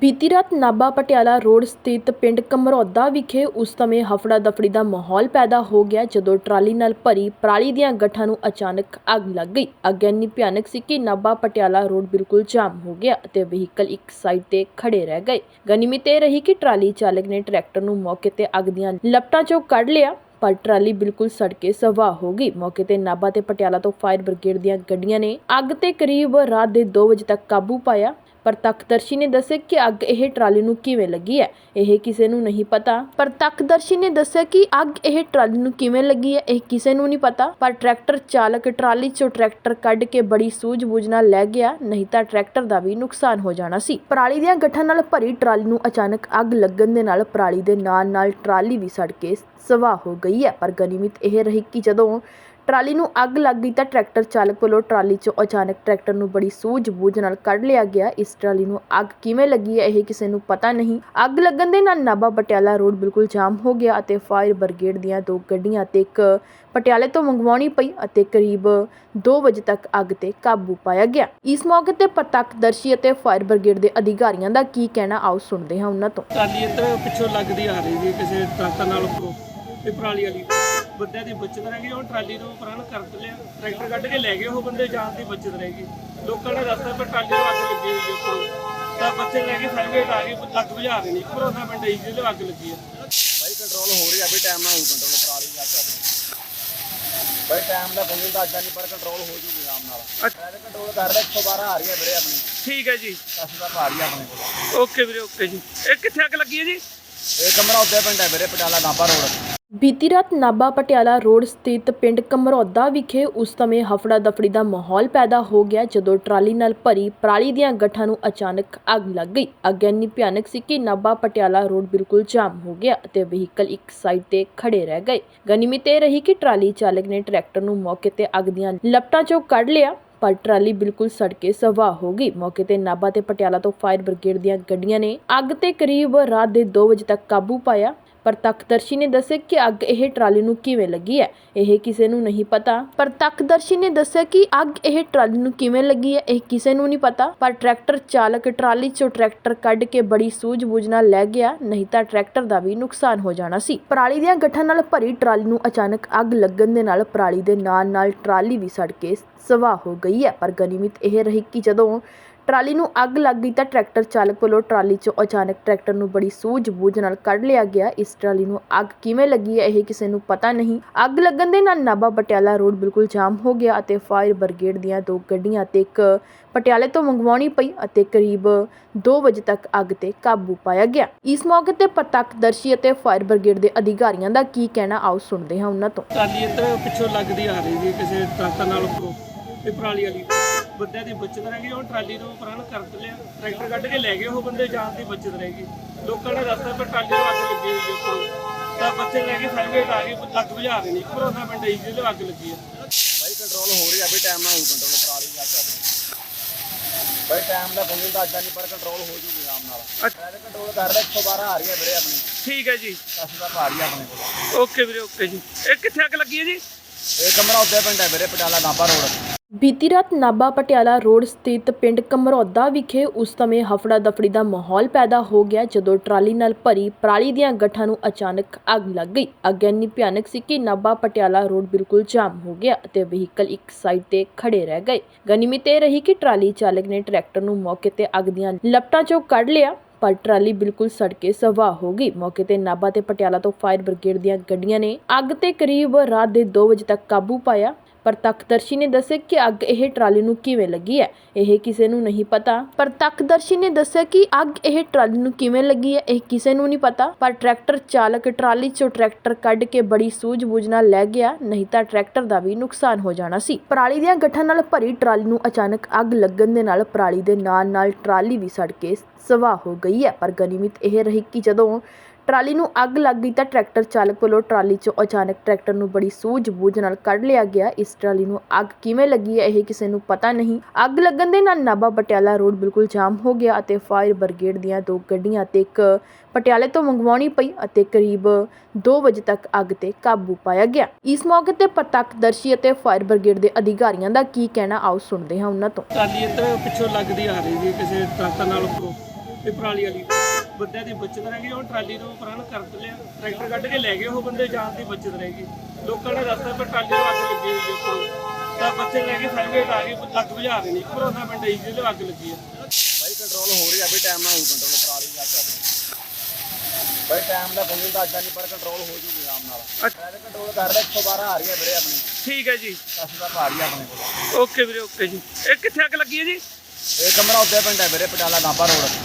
ਬੀਤੀ ਰਾਤ ਨਾਭਾ ਪਟਿਆਲਾ ਰੋਡ ਸਥਿਤ ਪਿੰਡ ਕਮਰੌਦਾ ਵਿਖੇ ਉਸ ਸਮੇਂ ਹਫੜਾ ਦਫੜੀ ਦਾ ਮਾਹੌਲ ਪੈਦਾ ਹੋ ਗਿਆ, ਜਦੋਂ ਟਰਾਲੀ ਨਾਲ ਭਰੀ ਪਰਾਲੀ ਦੀਆਂ ਗੱਠਾਂ ਨੂੰ ਅਚਾਨਕ ਅੱਗ ਲੱਗ ਗਈ। ਅੱਗ ਇੰਨੀ ਭਿਆਨਕ ਸੀ ਕਿ ਨਾਭਾ ਪਟਿਆਲਾ ਰੋਡ ਬਿਲਕੁਲ ਜਾਮ ਹੋ ਗਿਆ ਅਤੇ ਵਹੀਕਲ ਇੱਕ ਸਾਈਡ ਤੇ ਖੜੇ ਰਹਿ ਗਏ। ਗਨੀਮਤ ਇਹ ਰਹੀ ਕਿ ਟਰਾਲੀ ਚਾਲਕ ਨੇ ਟਰੈਕਟਰ ਨੂੰ ਮੌਕੇ ਤੇ ਅੱਗ ਦੀਆਂ ਲਪਟਾਂ ਚੋਂ ਕੱਢ ਲਿਆ, ਪਰ ਟਰਾਲੀ ਬਿਲਕੁਲ ਸੜ ਕੇ ਸਵਾਹ ਹੋ ਗਈ। ਮੌਕੇ ਤੇ ਨਾਭਾ ਤੇ ਪਟਿਆਲਾ ਤੋਂ ਫਾਇਰ ਬ੍ਰਿਗੇਡ ਦੀਆਂ ਗੱਡੀਆਂ ਨੇ ਅੱਗ ਤੇ ਕਰੀਬ ਰਾਤ ਦੇ 2 ਵਜੇ ਤੱਕ ਕਾਬੂ ਪਾਇਆ। ਪ੍ਰਤੱਖਦਰਸ਼ੀ ਨੇ ਦੱਸਿਆ ਕਿ ਅੱਗ ਇਹ ਟਰਾਲੀ ਨੂੰ ਕਿਵੇਂ ਲੱਗੀ ਹੈ? ਇਹ ਕਿਸੇ ਨੂੰ ਨਹੀਂ ਪਤਾ। ਪ੍ਰਤੱਖਦਰਸ਼ੀ ਨੇ ਦੱਸਿਆ ਕਿ ਅੱਗ ਇਹ ਟਰਾਲੀ ਨੂੰ ਕਿਵੇਂ ਲੱਗੀ ਹੈ, ਇਹ ਕਿਸੇ ਨੂੰ ਨਹੀਂ ਪਤਾ। ਪਰ ਟਰੈਕਟਰ ਚਾਲਕ ਟਰਾਲੀ ਚੋਂ ਟਰੈਕਟਰ ਕੱਢ ਕੇ ਬੜੀ ਸੂਝ-ਬੂਝ ਨਾਲ ਲੈ ਗਿਆ, ਨਹੀਂ ਤਾਂ ਟਰੈਕਟਰ ਦਾ ਵੀ ਨੁਕਸਾਨ ਹੋ ਜਾਣਾ ਸੀ। ਪਰਾਲੀ ਦੀਆਂ ਗੱਠਾਂ ਨਾਲ ਭਰੀ ਟਰਾਲੀ ਨੂੰ ਅਚਾਨਕ ਅੱਗ ਲੱਗਣ ਦੇ ਨਾਲ ਪਰਾਲੀ ਦੇ ਨਾਲ ਨਾਲ ਟਰਾਲੀ ਵੀ ਸੜ ਕੇ ਸਵਾਹ ਹੋ ਗਈ ਹੈ। ਪਰ ਗਨੀਮਤ ਇਹ ਰਹੀ ਕਿ ਜਦੋਂ ਟਰਾਲੀ ਨੂੰ ਅੱਗ ਲੱਗ ਗਈ ਤਾਂ ਟਰੈਕਟਰ ਚਾਲਕ ਵੱਲੋਂ ਟਰਾਲੀ 'ਚੋਂ ਅਚਾਨਕ ਟਰੈਕਟਰ ਨੂੰ ਬੜੀ ਸੂਝ-ਬੂਝ ਨਾਲ ਕੱਢ ਲਿਆ ਗਿਆ। ਇਸ ਟਰਾਲੀ ਨੂੰ ਅੱਗ ਕਿਵੇਂ ਲੱਗੀ ਹੈ ਇਹ ਕਿਸੇ ਨੂੰ ਪਤਾ ਨਹੀਂ। ਅੱਗ ਲੱਗਣ ਦੇ ਨਾਲ ਨਾਭਾ ਪਟਿਆਲਾ ਰੋਡ ਬਿਲਕੁਲ ਜਾਮ ਹੋ ਗਿਆ ਅਤੇ ਫਾਇਰ ਬ੍ਰਿਗੇਡ ਦੀਆਂ ਦੋ ਗੱਡੀਆਂ ਤੇ ਇੱਕ ਪਟਿਆਲੇ ਤੋਂ ਮੰਗਵਾਉਣੀ ਪਈ ਅਤੇ ਕਰੀਬ 2 ਵਜੇ ਤੱਕ ਅੱਗ ਤੇ ਕਾਬੂ ਪਾਇਆ ਗਿਆ। ਇਸ ਮੌਕੇ ਤੇ ਪ੍ਰਤੱਖਦਰਸ਼ੀ ਅਤੇ ਫਾਇਰ ਬ੍ਰਿਗੇਡ ਦੇ ਅਧਿਕਾਰੀਆਂ ਦਾ ਕੀ ਕਹਿਣਾ, ਆਓ ਸੁਣਦੇ ਹਾਂ ਉਹਨਾਂ ਤੋਂ। ਟਰਾਲੀ ਇੱਧਰ ਪਿੱਛੋਂ ਲੱਗਦੀ ਆ ਰਹੀ ਸੀ ਕਿਸੇ ਟਰੱਕ ਨਾਲ ਉੱਪਰੋਂ ਇਹ ਪਰਾਲੀ ਵਾਲੀ। ਬੰਦਿਆਂ ਦੀ ਬਚਤ ਰਹਿ ਗਈ ਉਹ ਟਰਾਲੀ ਨੂੰ ਪ੍ਰਾਣ ਕਰ ਲਿਆ ਟਰੈਕਟਰ ਕੱਢ ਕੇ ਲੈ ਗਏ ਉਹ ਬੰਦੇ ਜਾਨ ਦੀ ਬਚਤ ਰਹਿ ਗਈ ਲੋਕਾਂ ਨੇ ਰਸਤਾ ਪਰ ਟਰਾਲੀ ਨੂੰ ਅੱਗ ਲੱਗੀ ਹੋਈ ਹੈ ਉੱਪਰੋਂ। ਤਾਂ ਬੱਚੇ ਲੈ ਕੇ ਸਰਵੇਟ ਆ ਗਏ ਲੱਗ ਬੁਝਾ ਨੇ। ਭਰੋਸਾ ਪਿੰਡ ਹੀ ਜਿਹਦੇ ਅੱਗ ਲੱਗੀ ਹੈ। ਬਾਈ ਕੰਟਰੋਲ ਹੋ ਰਹੀ ਵੀ ਟਾਈਮ ਨਾਲ ਹੋ ਕੰਟਰੋਲ ਪਰਾਲੀ ਜਾ ਕਰ ਬਾਈ ਟਾਈਮ ਦਾ ਕੋਈ ਤਾਂ ਅੱਜਾ ਨਹੀਂ ਪਰ ਕੰਟਰੋਲ ਹੋ ਜੂਗੀ ਆਰਾਮ ਨਾਲ। ਮੈਂ ਕੰਟਰੋਲ ਕਰ ਰਿਹਾ 112 ਆ ਰਹੀ ਹੈ ਵੀਰੇ ਆਪਣੀ। ਠੀਕ ਹੈ ਜੀ। 10 ਦਾ ਆ ਰਹੀ ਆ ਆਪਣੇ ਕੋਲ। ਓਕੇ ਵੀਰੇ ਓਕੇ ਜੀ। ਇਹ ਕਿੱਥੇ ਅੱਗ ਲੱਗੀ ਹੈ ਜੀ? ਇਹ ਕਮਰਾ ਉੱਤੇ ਪਿੰਡ ਹੈ ਵੀਰੇ ਪਟਿਆਲਾ ਨਾਭਾ ਰੋਡ। ਬੀਤੀ ਰਾਤ ਨਾਭਾ ਪਟਿਆਲਾ ਰੋਡ ਸਥਿਤ ਪਿੰਡ ਕਮਰੌਦਾ ਵਿਖੇ ਉਸ ਸਮੇਂ ਹਫੜਾ ਦਫੜੀ ਦਾ ਮਾਹੌਲ ਪੈਦਾ ਹੋ ਗਿਆ, ਜਦੋਂ ਟਰਾਲੀ ਨਾਲ ਭਰੀ ਪਰਾਲੀ ਦੀਆਂ ਗੱਠਾਂ ਨੂੰ ਅਚਾਨਕ ਅੱਗ ਲੱਗ ਗਈ। ਅੱਗ ਇੰਨੀ ਭਿਆਨਕ ਸੀ ਕਿ ਨਾਭਾ ਪਟਿਆਲਾ ਰੋਡ ਬਿਲਕੁਲ ਜਾਮ ਹੋ ਗਿਆ ਅਤੇ ਵਹੀਕਲ ਇੱਕ ਸਾਈਡ ਤੇ ਖੜੇ ਰਹਿ ਗਏ। ਗਨੀਮਤ ਇਹ ਰਹੀ ਕਿ ਟਰਾਲੀ ਚਾਲਕ ਨੇ ਟਰੈਕਟਰ ਨੂੰ ਮੌਕੇ ਤੇ ਅੱਗ ਦੀਆਂ ਲਪਟਾਂ ਚੋਂ ਕੱਢ ਲਿਆ, ਪਰ ਟਰਾਲੀ ਬਿਲਕੁਲ ਸੜ ਕੇ ਸਵਾਹ ਹੋ ਗਈ। ਮੌਕੇ ਤੇ ਨਾਭਾ ਤੇ ਪਟਿਆਲਾ ਤੋਂ ਫਾਇਰ ਬ੍ਰਿਗੇਡ ਦੀਆਂ ਗੱਡੀਆਂ ਨੇ ਅੱਗ ਤੇ ਕਰੀਬ ਰਾਤ ਦੇ 2 ਵਜੇ ਤੱਕ ਕਾਬੂ ਪਾਇਆ। ਪ੍ਰਤੱਖਦਰਸ਼ੀ ਨੇ ਦੱਸਿਆ ਕਿ ਅੱਗ ਇਹ ਟਰਾਲੀ ਨੂੰ ਕਿਵੇਂ ਲੱਗੀ ਹੈ? ਇਹ ਕਿਸੇ ਨੂੰ ਨਹੀਂ ਪਤਾ। ਪ੍ਰਤੱਖਦਰਸ਼ੀ ਨੇ ਦੱਸਿਆ ਕਿ ਅੱਗ ਇਹ ਟਰਾਲੀ ਨੂੰ ਕਿਵੇਂ ਲੱਗੀ ਹੈ, ਇਹ ਕਿਸੇ ਨੂੰ ਨਹੀਂ ਪਤਾ। ਪਰ ਟਰੈਕਟਰ ਚਾਲਕ ਟਰਾਲੀ 'ਚੋਂ ਟਰੈਕਟਰ ਕੱਢ ਕੇ ਬੜੀ ਸੂਝ-ਬੂਝ ਨਾਲ ਲੈ ਗਿਆ, ਨਹੀਂ ਤਾਂ ਟਰੈਕਟਰ ਦਾ ਵੀ ਨੁਕਸਾਨ ਹੋ ਜਾਣਾ ਸੀ। ਪਰਾਲੀ ਦੀਆਂ ਗੱਠਾਂ ਨਾਲ ਭਰੀ ਟਰਾਲੀ ਨੂੰ ਅਚਾਨਕ ਅੱਗ ਲੱਗਣ ਦੇ ਨਾਲ ਪਰਾਲੀ ਦੇ ਨਾਲ ਨਾਲ ਟਰਾਲੀ ਵੀ ਸੜ ਕੇ ਸਵਾਹ ਹੋ ਗਈ ਹੈ। ਪਰ ਗਨੀਮਤ ਇਹ ਰਹੀ ਕਿ ਜਦੋਂ ਟਰਾਲੀ ਨੂੰ ਅੱਗ ਲੱਗ ਗਈ ਤਾਂ ਟਰੈਕਟਰ ਚਾਲਕ ਵੱਲੋਂ ਟਰਾਲੀ 'ਚੋਂ ਅਚਾਨਕ ਟਰੈਕਟਰ ਨੂੰ ਬੜੀ ਸੂਝ-ਬੂਝ ਨਾਲ ਕੱਢ ਲਿਆ ਗਿਆ। ਇਸ ਟਰਾਲੀ ਨੂੰ ਅੱਗ ਕਿਵੇਂ ਲੱਗੀ ਹੈ ਇਹ ਕਿਸੇ ਨੂੰ ਪਤਾ ਨਹੀਂ। ਅੱਗ ਲੱਗਣ ਦੇ ਨਾਲ ਨਾਭਾ ਪਟਿਆਲਾ ਰੋਡ ਬਿਲਕੁਲ ਜਾਮ ਹੋ ਗਿਆ ਅਤੇ ਫਾਇਰ ਬ੍ਰਿਗੇਡ ਦੀਆਂ ਦੋ ਗੱਡੀਆਂ ਤੇ ਇੱਕ ਪਟਿਆਲੇ ਤੋਂ ਮੰਗਵਾਉਣੀ ਪਈ ਅਤੇ ਕਰੀਬ 2 ਵਜੇ ਤੱਕ ਅੱਗ ਤੇ ਕਾਬੂ ਪਾਇਆ ਗਿਆ। ਇਸ ਮੌਕੇ ਤੇ ਪ੍ਰਤੱਖਦਰਸ਼ੀ ਅਤੇ ਫਾਇਰ ਬ੍ਰਿਗੇਡ ਦੇ ਅਧਿਕਾਰੀਆਂ ਦਾ ਕੀ ਕਹਿਣਾ, ਆਓ ਸੁਣਦੇ ਹਾਂ ਉਹਨਾਂ ਤੋਂ। ਟਰਾਲੀ ਇੱਧਰ ਪਿੱਛੋਂ ਲੱਗਦੀ ਆ ਰਹੀ ਸੀ ਕਿਸੇ ਟਰੱਕ ਨਾਲ ਉੱਪਰੋਂ ਇਹ ਪਰਾਲੀ ਵਾਲੀ। ਬੰਦਿਆਂ ਦੀ ਬਚਤ ਰਹਿ ਗਈ ਉਹ ਟਰਾਲੀ ਨੂੰ ਪ੍ਰਾਣ ਕਰ ਲਿਆ ਟਰੈਕਟਰ ਕੱਢ ਕੇ ਲੈ ਗਏ ਉਹ ਬੰਦੇ ਜਾਨ ਦੀ ਬਚਤ ਰਹਿ ਗਈ ਲੋਕਾਂ ਨੇ ਰਸਤਾ ਪਰ ਟਰਾਲੀ ਨੂੰ ਅੱਗ ਲੱਗੀ ਹੋਈ ਹੈ ਉੱਪਰੋਂ। ਤਾਂ ਬੱਚੇ ਲੈ ਕੇ ਸਰਵੇਟ ਆ ਗਏ ਲੱਗ ਬੁਝਾ ਰਹੇ ਨੇ ਭਰੋਸਾ ਪਿੰਡ ਹੀ ਜਿਹਦੇ ਅੱਗ ਲੱਗੀ ਹੈ। ਬਾਈ ਕੰਟਰੋਲ ਹੋ ਰਹੀ ਵੀ ਟਾਈਮ ਨਾਲ ਹੋ ਕੰਟਰੋਲ ਪਰਾਲੀ ਜਾ ਕਰ ਬਾਈ ਟਾਈਮ ਦਾ ਕੋਈ ਤਾਂ ਅੱਜਾ ਨਹੀਂ ਪਰ ਕੰਟਰੋਲ ਹੋ ਜੂਗੀ ਆਰਾਮ ਨਾਲ। ਕੰਟਰੋਲ ਕਰ ਰਿਹਾ 112 ਆ ਰਹੀ ਹੈ ਵੀਰੇ ਆਪਣੀ। ਠੀਕ ਹੈ ਜੀ। 10 ਦਾ ਆ ਰਹੀ ਆਪਣੇ ਕੋਲ। ਓਕੇ ਵੀਰੇ ਓਕੇ ਜੀ। ਇਹ ਕਿੱਥੇ ਅੱਗ ਲੱਗੀ ਹੈ ਜੀ? ਇਹ ਕਮਰਾ ਉੱਤੇ ਪਿੰਡ ਹੈ ਵੀਰੇ ਪਟਿਆਲਾ ਨਾਭਾ ਰੋਡ। ਬੀਤੀ ਰਾਤ ਨਾਭਾ ਪਟਿਆਲਾ ਰੋਡ ਸਥਿਤ ਪਿੰਡ ਕਮਰੌਦਾ ਵਿਖੇ ਉਸ ਸਮੇਂ ਹਫੜਾ ਦਫੜੀ ਦਾ ਮਾਹੌਲ ਪੈਦਾ ਹੋ ਗਿਆ, ਜਦੋਂ ਟਰਾਲੀ ਨਾਲ ਭਰੀ ਪਰਾਲੀ ਦੀਆਂ ਗੱਠਾਂ ਨੂੰ ਅਚਾਨਕ ਅੱਗ ਲੱਗ ਗਈ। ਅੱਗ ਇੰਨੀ ਭਿਆਨਕ ਸੀ ਕਿ ਨਾਭਾ ਪਟਿਆਲਾ ਰੋਡ ਬਿਲਕੁਲ ਜਾਮ ਹੋ ਗਿਆ ਅਤੇ ਵਹੀਕਲ ਇੱਕ ਸਾਈਡ ਤੇ ਖੜੇ ਰਹਿ ਗਏ। ਗਨੀਮਤ ਇਹ ਰਹੀ ਕਿ ਟਰਾਲੀ ਚਾਲਕ ਨੇ ਟਰੈਕਟਰ ਨੂੰ ਮੌਕੇ ਤੇ ਅੱਗ ਦੀਆਂ ਲਪਟਾਂ ਚੋਂ ਕੱਢ ਲਿਆ, ਪਰ ਟਰਾਲੀ ਬਿਲਕੁਲ ਸੜ ਕੇ ਸਵਾਹ ਹੋ ਗਈ। ਮੌਕੇ ਤੇ ਨਾਭਾ ਤੇ ਪਟਿਆਲਾ ਤੋਂ ਫਾਇਰ ਬ੍ਰਿਗੇਡ ਦੀਆਂ ਗੱਡੀਆਂ ਨੇ ਅੱਗ ਤੇ ਕਰੀਬ ਰਾਤ ਦੇ 2 ਵਜੇ ਤੱਕ ਕਾਬੂ ਪਾਇਆ। ਪ੍ਰਤੱਖਦਰਸ਼ੀ ਨੇ ਦੱਸਿਆ ਕਿ ਅੱਗ ਇਹ ਟਰਾਲੀ ਨੂੰ ਕਿਵੇਂ ਲੱਗੀ ਹੈ? ਇਹ ਕਿਸੇ ਨੂੰ ਨਹੀਂ ਪਤਾ। ਪ੍ਰਤੱਖਦਰਸ਼ੀ ਨੇ ਦੱਸਿਆ ਕਿ ਅੱਗ ਇਹ ਟਰਾਲੀ ਨੂੰ ਕਿਵੇਂ ਲੱਗੀ ਹੈ, ਇਹ ਕਿਸੇ ਨੂੰ ਨਹੀਂ ਪਤਾ। ਪਰ ਟਰੈਕਟਰ ਚਾਲਕ ਟਰਾਲੀ 'ਚੋਂ ਟਰੈਕਟਰ ਕੱਢ ਕੇ ਬੜੀ ਸੂਝ-ਬੂਝ ਨਾਲ ਲੈ ਗਿਆ, ਨਹੀਂ ਤਾਂ ਟਰੈਕਟਰ ਦਾ ਵੀ ਨੁਕਸਾਨ ਹੋ ਜਾਣਾ ਸੀ। ਪਰਾਲੀ ਦੀਆਂ ਗੱਠਾਂ ਨਾਲ ਭਰੀ ਟਰਾਲੀ ਨੂੰ ਅਚਾਨਕ ਅੱਗ ਲੱਗਣ ਦੇ ਨਾਲ ਪਰਾਲੀ ਦੇ ਨਾਲ ਨਾਲ ਟਰਾਲੀ ਵੀ ਸੜ ਕੇ ਸਵਾਹ ਹੋ ਗਈ ਹੈ। ਪਰ ਗਨੀਮਤ ਇਹ ਰਹੀ ਕਿ ਜਦੋਂ ਟਰਾਲੀ ਨੂੰ ਅੱਗ ਲੱਗ ਗਈ ਤਾਂ ਟਰੈਕਟਰ ਚਾਲਕ ਵੱਲੋਂ ਟਰਾਲੀ 'ਚੋਂ ਅਚਾਨਕ ਟਰੈਕਟਰ ਨੂੰ ਬੜੀ ਸੂਝ-ਬੂਝ ਨਾਲ ਕੱਢ ਲਿਆ ਗਿਆ। ਇਸ ਟਰਾਲੀ ਨੂੰ ਅੱਗ ਕਿਵੇਂ ਲੱਗੀ ਹੈ ਇਹ ਕਿਸੇ ਨੂੰ ਪਤਾ ਨਹੀਂ। ਅੱਗ ਲੱਗਣ ਦੇ ਨਾਲ ਨਾਭਾ ਪਟਿਆਲਾ ਰੋਡ ਬਿਲਕੁਲ ਜਾਮ ਹੋ ਗਿਆ ਅਤੇ ਫਾਇਰ ਬ੍ਰਿਗੇਡ ਦੀਆਂ ਦੋ ਗੱਡੀਆਂ ਤੇ ਇੱਕ ਪਟਿਆਲੇ ਤੋਂ ਮੰਗਵਾਉਣੀ ਪਈ ਅਤੇ ਕਰੀਬ 2 ਵਜੇ ਤੱਕ ਅੱਗ ਤੇ ਕਾਬੂ ਪਾਇਆ ਗਿਆ। ਇਸ ਮੌਕੇ ਤੇ ਪ੍ਰਤੱਖਦਰਸ਼ੀ ਅਤੇ ਫਾਇਰ ਬ੍ਰਿਗੇਡ ਦੇ ਅਧਿਕਾਰੀਆਂ ਦਾ ਕੀ ਕਹਿਣਾ, ਆਓ ਸੁਣਦੇ ਹਾਂ ਉਹਨਾਂ ਤੋਂ। ਟਰਾਲੀ ਇੱਧਰ ਪਿੱਛੋਂ ਲੱਗਦੀ ਆ ਰਹੀ ਸੀ ਕਿਸੇ ਟਰੱਕ ਨਾਲ ਉੱਪਰੋਂ ਇਹ ਪਰਾਲੀ ਵਾਲੀ। ਬੰਦਿਆਂ ਦੀ ਬਚਤ ਰਹਿ ਗਈ ਉਹ ਟਰਾਲੀ ਨੂੰ ਪ੍ਰਾਣ ਕਰ ਲਿਆ ਟਰੈਕਟਰ ਕੱਢ ਕੇ ਲੈ ਗਏ ਉਹ ਬੰਦੇ ਜਾਨ ਦੀ ਬਚਤ ਰਹਿ ਗਈ ਲੋਕਾਂ ਨੇ ਰਸਤਾ ਪਰ ਟਰਾਲੀ ਨੂੰ ਅੱਗ ਲੱਗੀ ਹੋਈ ਹੈ ਉੱਪਰੋਂ। ਤਾਂ ਬੱਚੇ ਲੈ ਕੇ ਸਰਵੇ ਆ ਗਏ ਲੱਗ ਬੁਝਾ ਰਹੇ ਨੇ ਭਰੋਸਾ ਪਿੰਡ ਆਈ ਜਿਹਦੇ ਅੱਗ ਲੱਗੀ ਹੈ। ਬਾਈ ਕੰਟਰੋਲ ਹੋ ਰਹੀ ਵੀ ਟਾਈਮ ਨਾਲ ਹੋ ਕੰਟਰੋਲ ਪਰਾਲੀ ਦਾ ਕਰ ਬਾਈ ਟਾਈਮ ਦਾ ਕੋਈ ਤਾਂ ਅੱਜ ਨਹੀਂ ਪਰ ਕੰਟਰੋਲ ਹੋ ਜੂਗੀ ਆਰਾਮ ਨਾਲ। ਟ੍ਰੈਫਿਕ ਕੰਟਰੋਲ ਕਰ ਰਿਹਾ 112 ਆ ਰਹੀ ਹੈ ਵੀਰੇ ਆਪਣੀ। ਠੀਕ ਹੈ ਜੀ। 10 ਦਾ ਆ ਆਪਣੇ ਕੋਲ। ਓਕੇ ਵੀਰੇ ਓਕੇ ਜੀ। ਇਹ ਕਿੱਥੇ ਅੱਗ ਲੱਗੀ ਹੈ ਜੀ? ਇਹ ਕਮਰਾ ਉੱਤੇ ਪਿੰਡ ਹੈ ਵੀਰੇ ਪਟਿਆਲਾ ਨਾਪਾ ਰੋਡ।